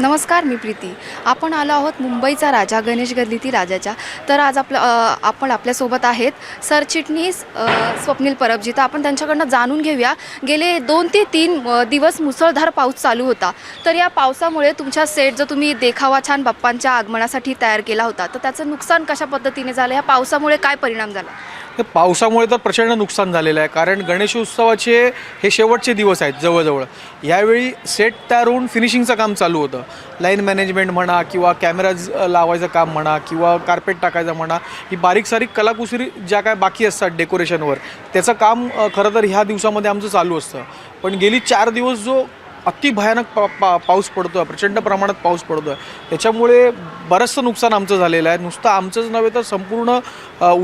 नमस्कार मी प्रीती. आपण आलो आहोत मुंबईचा राजा गणेश गल्लीतील राजाच्या. तर आज आपलं आपण आपल्यासोबत आहेत सरचिटणीस स्वप्नील परबजी. तर आपण त्यांच्याकडनं जाणून घेऊया. गेले दोन ते तीन दिवस मुसळधार पाऊस चालू होता. तर या पावसामुळे तुमच्या सेट जो तुम्ही देखावा छान बाप्पांच्या आगमनासाठी तयार केला होता. तर त्याचं नुकसान कशा पद्धतीने झालं? या पावसामुळे काय परिणाम झाला? हे पावसामुळे तर प्रचंड नुकसान झालेलं आहे. कारण गणेशोत्सवाचे हे शेवटचे दिवस आहेत जवळजवळ. यावेळी सेट तयार होऊन फिनिशिंगचं काम चालू होतं. लाईन मॅनेजमेंट म्हणा किंवा कॅमेराज लावायचं काम म्हणा किंवा कार्पेट टाकायचं म्हणा ही बारीक सारीक कलाकुसरी ज्या काय बाकी असतात डेकोरेशनवर त्याचं काम खरं तर ह्या दिवसामध्ये आमचं चालू असतं. पण गेली चार दिवस जो अतिभयानक पा पा पाऊस पडतो आहे प्रचंड प्रमाणात पाऊस पडतो आहे त्याच्यामुळे बरंचसं नुकसान आमचं झालेलं आहे. नुसतं आमचंच नव्हे तर संपूर्ण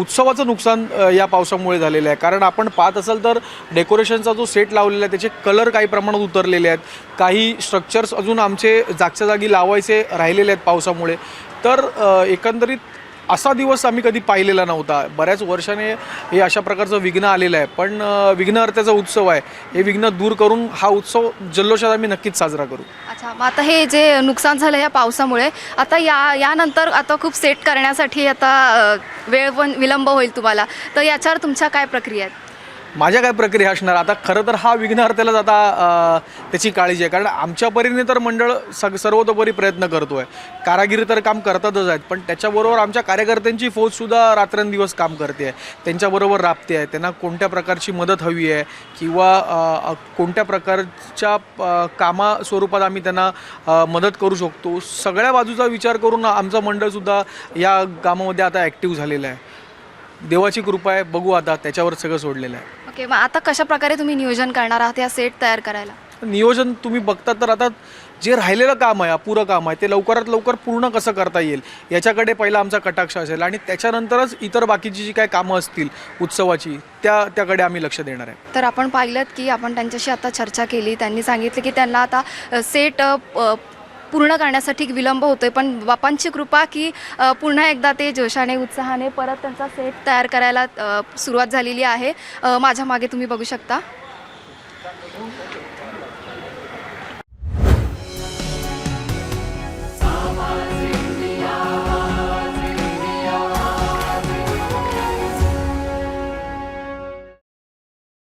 उत्सवाचं नुकसान या पावसामुळे झालेलं आहे. कारण आपण पाहत असाल तर डेकोरेशनचा जो सेट लावलेला आहे त्याचे कलर काही प्रमाणात उतरलेले आहेत. काही स्ट्रक्चर्स अजून आमचे जागच्या जागी लावायचे राहिलेले आहेत पावसामुळे. तर एकंदरीत असा दिवस आम्ही कधी पाहिलेला नव्हता. बऱ्याच वर्षाने हे अशा प्रकारचं विघ्न आलेलं आहे. पण विघ्नहर्त्याचा उत्सव आहे. हे विघ्न दूर करून हा उत्सव जल्लोषात आम्ही नक्कीच साजरा करू. अच्छा मग आता हे जे नुकसान झालं या पावसामुळे आता या यानंतर आता खूप सेट करण्यासाठी आता वेळ पण विलंब होईल तुम्हाला. तर याच्यावर तुमच्या काय प्रक्रिया आहेत? माझ्या काय प्रक्रिया असणार? आता खरं तर हा विघ्नहर्त्याला आता त्याची काळजी आहे. कारण आमच्या परीने तर मंडळ सग सर्वतोपरी प्रयत्न करतो आहे कारागिरी तर काम करतातच आहेत. पण त्याच्याबरोबर आमच्या कार्यकर्त्यांची फौजसुद्धा रात्रंदिवस काम करते. आहे त्यांच्याबरोबर राबते. आहे त्यांना कोणत्या प्रकारची मदत हवी आहे? किंवा कोणत्या प्रकारच्या कामा स्वरूपात आम्ही त्यांना मदत करू शकतो? सगळ्या बाजूचा विचार करून आमचं मंडळसुद्धा या कामामध्ये आता ॲक्टिव्ह झालेलं आहे. देवाची कृपा आहे बघू आता त्याच्यावर सगळं सोडलेलं आहे. ओके मग आता कशा प्रकारे तुम्ही नियोजन करणार आहात या सेट तयार करायला? नियोजन तुम्ही बघता तर आता जे राहिलेलं काम आहे अपुरं काम आहे ते लवकरात लवकर पूर्ण कसं करता येईल याच्याकडे पहिला आमचा कटाक्ष असेल आणि त्याच्यानंतरच इतर बाकीची जी काय कामं असतील उत्सवाची त्या त्याकडे आम्ही लक्ष देणार आहे. तर आपण पाहिलं की आपण त्यांच्याशी आता चर्चा केली त्यांनी सांगितलं की त्यांना आता सेट पूर्ण करण्यासाठी विलंब होतोय. पण बापांची कृपा की पुन्हा एकदा ते जोशाने उत्साहाने परत त्यांचा सेट तयार करायला सुरुवात झालेली आहे. माझ्या मागे तुम्ही बघू शकता.